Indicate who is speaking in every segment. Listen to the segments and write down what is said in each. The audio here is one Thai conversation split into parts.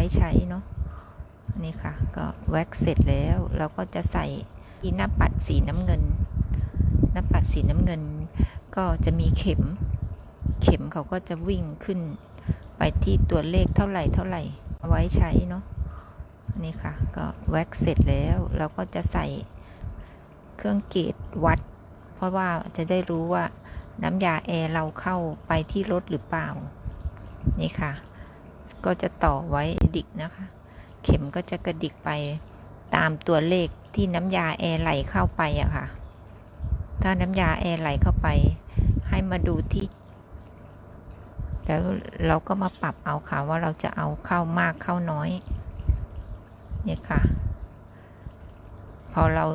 Speaker 1: ว้ใช้เนาะนี่ค่ะ ก็แว็กเสร็จแล้วเราก็จะใส่อีหน้าปัดสีน้ำเงิน หน้าปัดสีน้ำเงิน ก็จะมีเข็ม เข็มเขาก็จะวิ่งขึ้น ไปที่ตัวเลขเท่าไหร่เท่าไหร่ไว้ใช้เนาะนี่ค่ะ ก็แว็กเสร็จแล้วเราก็จะใส่เครื่องเกจวัด เพราะว่าจะได้รู้ว่าน้ำยาแอร์เราเข้าไปที่รถหรือเปล่า นี่ค่ะ ก็จะต่อไว้ ดิกนะคะ เข็มก็จะกระดิกไปตามตัวเลขที่น้ำยาแอร์ไหลเข้าไปอะค่ะ ถ้าน้ำยาแอร์ไหลเข้าไป ให้มาดูที่ แล้วเราก็มาปรับเอาค่ะว่าเราจะเอาเข้ามากเข้าน้อย เนี่ยค่ะ พอเรา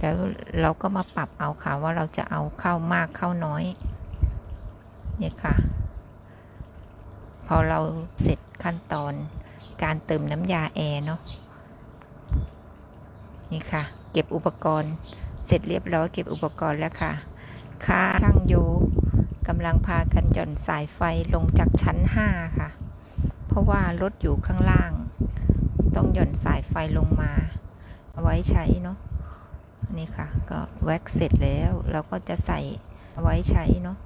Speaker 1: แล้วเราก็มาปรับเอาค่ะว่าเราจะเอาเข้ามากเข้าน้อย เนี่ยค่ะ พอเราเสร็จขั้นตอนการเติมน้ำยาแอร์เนาะนี่ค่ะ เก็บอุปกรณ์เสร็จเรียบร้อยเก็บอุปกรณ์แล้วค่ะ ค่าช่างโยกำลังพากันหย่อนสายไฟลงจากชั้น 5 ค่ะ เพราะว่ารถอยู่ข้างล่าง ต้องหย่อนสายไฟลงมา เอาไว้ใช้เนาะนี่ค่ะ ก็แว็กเสร็จแล้ว เราก็จะใส่เอาไว้ใช้เนาะ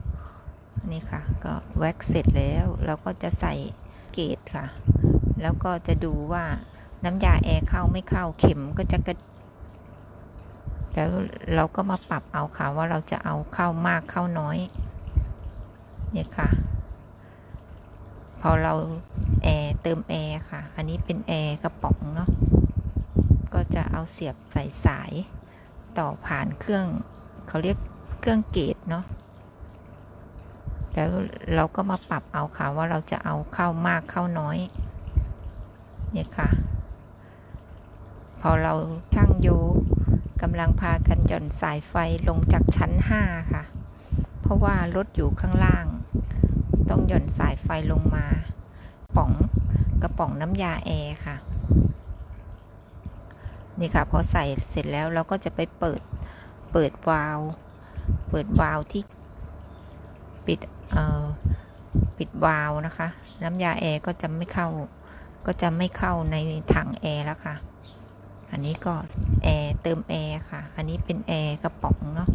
Speaker 1: นี่ค่ะ ก็แว็กเสร็จแล้วเราก็จะใส่เกจค่ะ แล้วก็จะดูว่าน้ำยาแอร์เข้าไม่เข้าเข็มก็จะกระแล้วเราก็มาปรับเอาค่ะว่าเราจะเอาเข้ามากเข้าน้อยเนี่ยค่ะ พอเราแอร์เติมแอร์ค่ะ อันนี้เป็นแอร์กระป๋องเนาะก็จะเอาเสียบใส่สายต่อผ่านเครื่องเขาเรียกเครื่องเกจเนาะ แล้วเราก็มาปรับเอาค่ะว่าเราจะเอาเข้ามากเข้าน้อยเนี่ยค่ะ พอเราช่างโยกำลังพากันหย่อนสายไฟลงจากชั้น 5 ค่ะ เพราะว่ารถอยู่ข้างล่าง ต้องหย่อนสายไฟลงมา ป๋องกระป๋องน้ำยาแอร์ค่ะ นี่ค่ะ พอใส่เสร็จแล้วเราก็จะไปเปิดเปิดวาล์วเปิดวาล์วที่ปิด ปิดวาล์วนะคะ น้ำยาแอร์ก็จะไม่เข้า ก็จะไม่เข้าในถังแอร์แล้วค่ะ อันนี้ก็แอร์เติมแอร์ค่ะ อันนี้เป็นแอร์กระป๋องเนาะ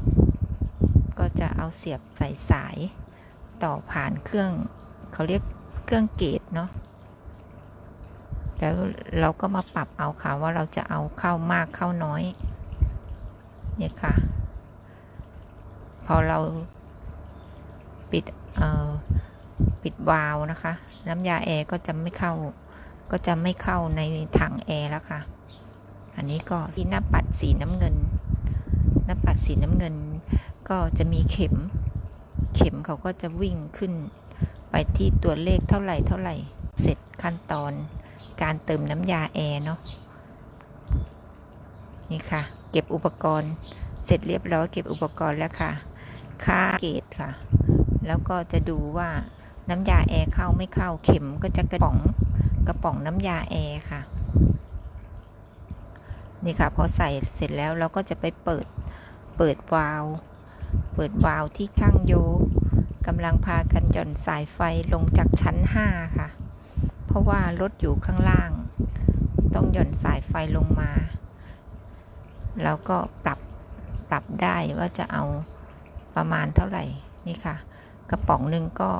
Speaker 1: ก็จะเอาเสียบใส่สายต่อผ่านเครื่องเขาเรียกเครื่องเกจเนาะ แล้วเราก็มาปรับเอาค่ะว่าเราจะเอาเข้ามากเข้าน้อย เนี่ยค่ะ พอเราปิด ปิดวาล์วนะคะ น้ำยาแอร์ก็จะไม่เข้า ก็จะไม่เข้าในถังแอร์แล้วค่ะ อันนี้ก็ที่หน้าปัดสีน้ำเงิน หน้าปัดสีน้ำเงิน ก็จะมีเข็ม เข็มเขาก็จะวิ่งขึ้น ไปที่ตัวเลขเท่าไหร่เท่าไหร่ เสร็จขั้นตอนการเติมน้ำยาแอร์เนาะ นี่ค่ะ เก็บอุปกรณ์ เสร็จเรียบร้อยเก็บอุปกรณ์แล้วค่ะ ค่าเกตค่ะ แล้วก็จะดูว่าน้ำยาแอร์เข้าไม่เข้าเข็มก็จะกระป๋องกระป๋องน้ำยาแอร์ค่ะ นี่ค่ะพอใส่เสร็จแล้วเราก็จะไปเปิดเปิดวาล์วเปิดวาล์วที่ข้างโยกำลังพากันหย่อนสายไฟลงจากชั้น 5 ค่ะ เพราะว่ารถอยู่ข้างล่าง ต้องหย่อนสายไฟลงมา แล้วก็ปรับปรับได้ว่าจะเอาประมาณเท่าไหร่นี่ค่ะ ระป๋องหนึ่งก็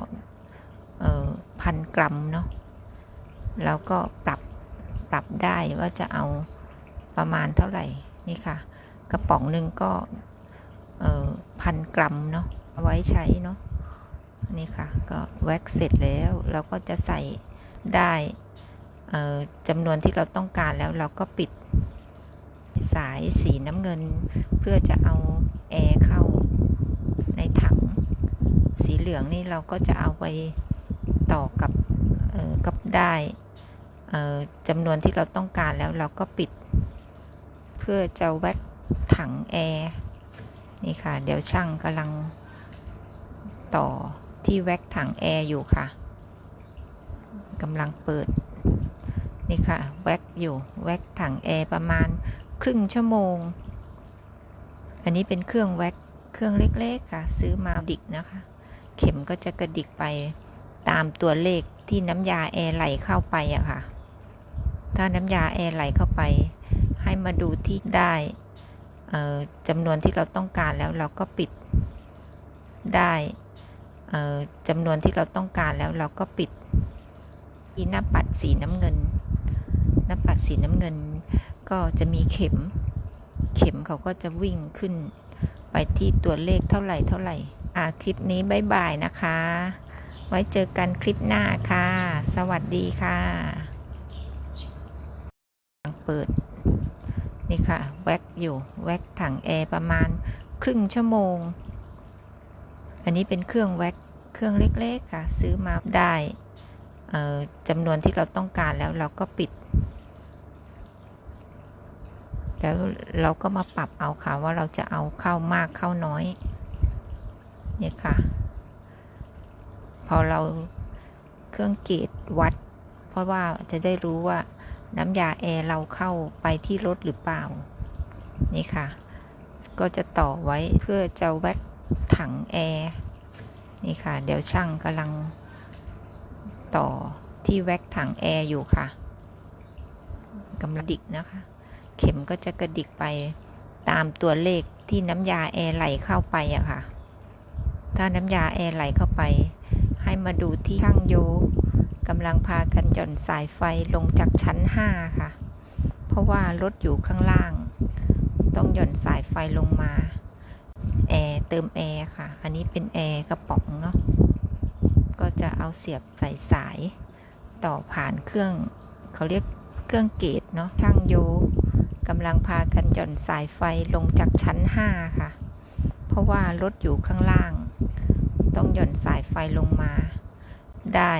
Speaker 1: พันกรัมเนาะแล้วก็ปรับปรับได้ว่าจะเอาประมาณเท่าไหร่นี่ค่ะ กระป๋องหนึ่งก็พันกรัมเนาะเอาไว้ใช้เนาะนี่ค่ะ ก็แว็กเสร็จแล้วเราก็จะใส่ได้จำนวนที่เราต้องการแล้วเราก็ปิดสายสีน้ำเงิน เพื่อจะเอาแอร์เข้า เหลืองนี่เราก็จะเอาไปต่อกับกับได้จำนวนที่เราต้องการแล้วเราก็ปิด เพื่อจะแว็กถังแอร์นี่ค่ะ เดี๋ยวช่างกำลังต่อที่แว็กถังแอร์อยู่ค่ะกำลังเปิด นี่ค่ะ แว็กอยู่แว็กถังแอร์ประมาณครึ่งชั่วโมง อันนี้เป็นเครื่องแว็กเครื่องเล็กๆค่ะ ซื้อมาดิกนะคะ เข็มก็จะกระดิกไปตามตัวเลขที่น้ำยาแอร์ไหลเข้าไปอะค่ะ ถ้าน้ำยาแอร์ไหลเข้าไป ให้มาดูที่ได้จำนวนที่เราต้องการแล้วเราก็ปิดได้จำนวนที่เราต้องการแล้วเราก็ปิดที่หน้าปัดสีน้ำเงิน หน้าปัดสีน้ำเงิน ก็จะมีเข็ม เข็มเขาก็จะวิ่งขึ้นไปที่ตัวเลขเท่าไหร่เท่าไหร่ คลิปนี้บายบายนะคะ ไว้เจอกันคลิปหน้าค่ะ สวัสดีค่ะเปิด นี่ค่ะ แว็กอยู่ แว็กถังแอร์ประมาณครึ่งชั่วโมง อันนี้เป็นเครื่องแว็กเครื่องเล็ก ๆ ค่ะ ซื้อมาได้จำนวนที่เราต้องการแล้วเราก็ปิด แล้วเราก็มาปรับเอาค่ะว่าเราจะเอาเข้ามากเข้าน้อย เนี่ยค่ะ พอเราเครื่องเกจวัด เพราะว่าจะได้รู้ว่าน้ำยาแอร์เราเข้าไปที่รถหรือเปล่า นี่ค่ะ ก็จะต่อไว้เพื่อจะแว็กถังแอร์นี่ค่ะ เดี๋ยวช่างกำลังต่อที่แว็กถังแอร์อยู่ค่ะกำลังดิกนะคะ เข็มก็จะกระดิกไปตามตัวเลขที่น้ำยาแอร์ไหลเข้าไปอะค่ะ ถ้าน้ำยาแอร์ไหลเข้าไป ให้มาดูที่ช่างโยกำลังพากันหย่อนสายไฟลงจากชั้น 5 ค่ะ เพราะว่ารถอยู่ข้างล่าง ต้องหย่อนสายไฟลงมา แอร์เติมแอร์ค่ะ อันนี้เป็นแอร์กระป๋องเนาะ ก็จะเอาเสียบใส่สาย ต่อผ่านเครื่อง เขาเรียกเครื่องเกตเนาะ ช่างโยกำลังพากันหย่อนสายไฟลงจากชั้น 5 ค่ะ เพราะว่ารถอยู่ข้างล่าง ต้องหย่อนสายไฟลงมา ได้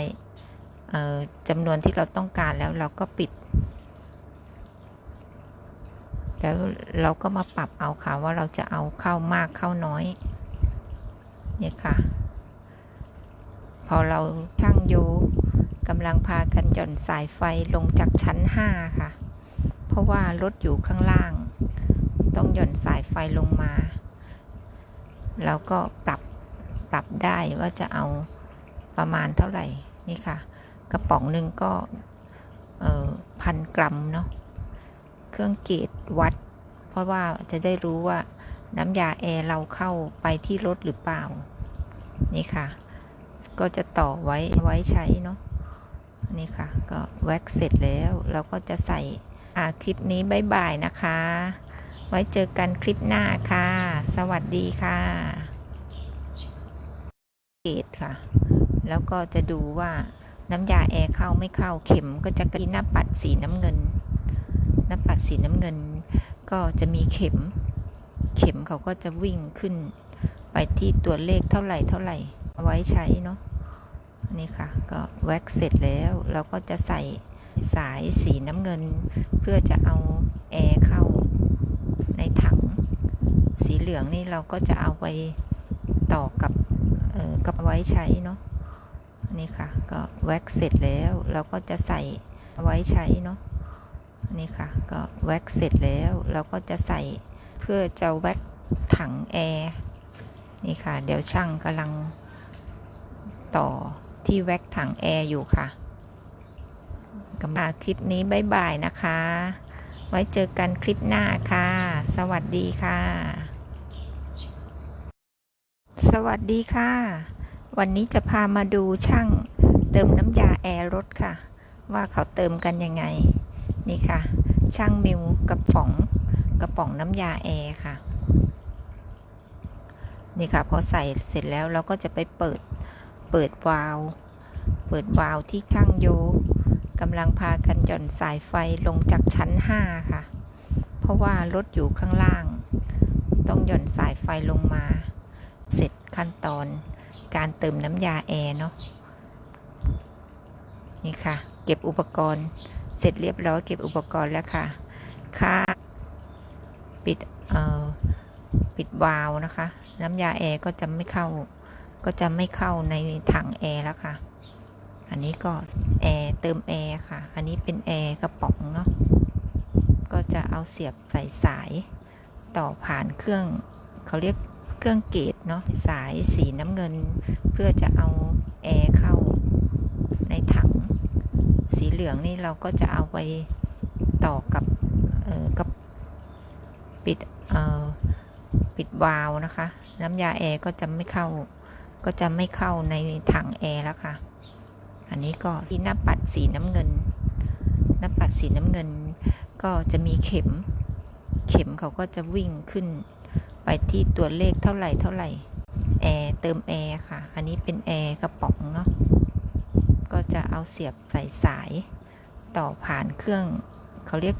Speaker 1: จำนวนที่เราต้องการแล้วเราก็ปิด แล้วเราก็มาปรับเอาค่ะว่าเราจะเอาเข้ามากเข้าน้อยเนี่ยค่ะ พอเราช่างโยกำลังพากันหย่อนสายไฟลงจากชั้น 5 ค่ะ เพราะว่ารถอยู่ข้างล่าง ต้องหย่อนสายไฟลงมา แล้วก็ปรับ ปรับได้ว่าจะเอาประมาณเท่าไหร่นี่ค่ะ กระป๋องหนึ่งก็พันกรัมเนาะเครื่องเกจวัด เพราะว่าจะได้รู้ว่าน้ำยาแอร์เราเข้าไปที่รถหรือเปล่า นี่ค่ะ ก็จะต่อไว้ไว้ใช้เนาะนี่ค่ะ ก็แว็กเสร็จแล้วเราก็จะใส่อาคลิปนี้บายบายนะคะ ไว้เจอกันคลิปหน้าค่ะ สวัสดีค่ะ เกตค่ะ แล้วก็จะดูว่าน้ำยาแอร์เข้าไม่เข้าเข็มก็จะกระดิหน้าปัดสีน้ำเงิน หน้าปัดสีน้ำเงิน ก็จะมีเข็ม เข็มเขาก็จะวิ่งขึ้น ไปที่ตัวเลขเท่าไหร่เท่าไหร่ไว้ใช้เนาะนี่ค่ะ ก็แว็กเสร็จแล้วเราก็จะใส่สายสีน้ำเงิน เพื่อจะเอาแอร์เข้าในถัง สีเหลืองนี่เราก็จะเอาไปต่อกับ เออกับไว้ใช้เนาะนี่ค่ะ ก็แว็กเสร็จแล้วเราก็จะใส่ไว้ใช้เนาะนี่ค่ะ ก็แว็กเสร็จแล้วเราก็จะใส่เพื่อจะแว็กถังแอร์นี่ค่ะ เดี๋ยวช่างกำลังต่อที่แว็กถังแอร์อยู่ค่ะกำลังคลิปนี้บายบายนะคะ ไว้เจอกันคลิปหน้าค่ะ สวัสดีค่ะ สวัสดีค่ะ วันนี้จะพามาดูช่างเติมน้ำยาแอร์รถค่ะ ว่าเขาเติมกันยังไง นี่ค่ะ ช่างมิวกับป๋องกระป๋องน้ำยาแอร์ค่ะ นี่ค่ะพอใส่เสร็จแล้วเราก็จะไปเปิดเปิดวาล์วเปิดวาล์วที่ช่างโยกำลังพากันหย่อนสายไฟลงจากชั้น 5 ค่ะ เพราะว่ารถอยู่ข้างล่าง ต้องหย่อนสายไฟลงมา เสร็จขั้นตอนการเติมน้ำยาแอร์เนาะนี่ค่ะ เก็บอุปกรณ์เสร็จเรียบร้อยเก็บอุปกรณ์แล้วค่ะค่าปิดเอ่อปิดวาล์วนะคะ น้ำยาแอร์ก็จะไม่เข้า ก็จะไม่เข้าในถังแอร์แล้วค่ะ อันนี้ก็แอร์เติมแอร์ค่ะ อันนี้เป็นแอร์กระป๋องเนาะก็จะเอาเสียบใส่สายต่อผ่านเครื่องเขาเรียก เครื่องเกตเนาะสายสีน้ำเงิน เพื่อจะเอาแอร์เข้าในถัง สีเหลืองนี่เราก็จะเอาไปต่อกับเอ่อกับปิดเอ่อปิดวาล์วนะคะ น้ำยาแอร์ก็จะไม่เข้า ก็จะไม่เข้าในถังแอร์แล้วค่ะ อันนี้ก็ที่หน้าปัดสีน้ำเงิน หน้าปัดสีน้ำเงิน ก็จะมีเข็ม เข็มเขาก็จะวิ่งขึ้น ไปที่ตัวเลขเท่าไหร่เท่าไหร่แอร์เติมแอร์ค่ะ อันนี้เป็นแอร์กระป๋องเนาะก็จะเอาเสียบใส่สาย ต่อผ่านเครื่องเขาเรียก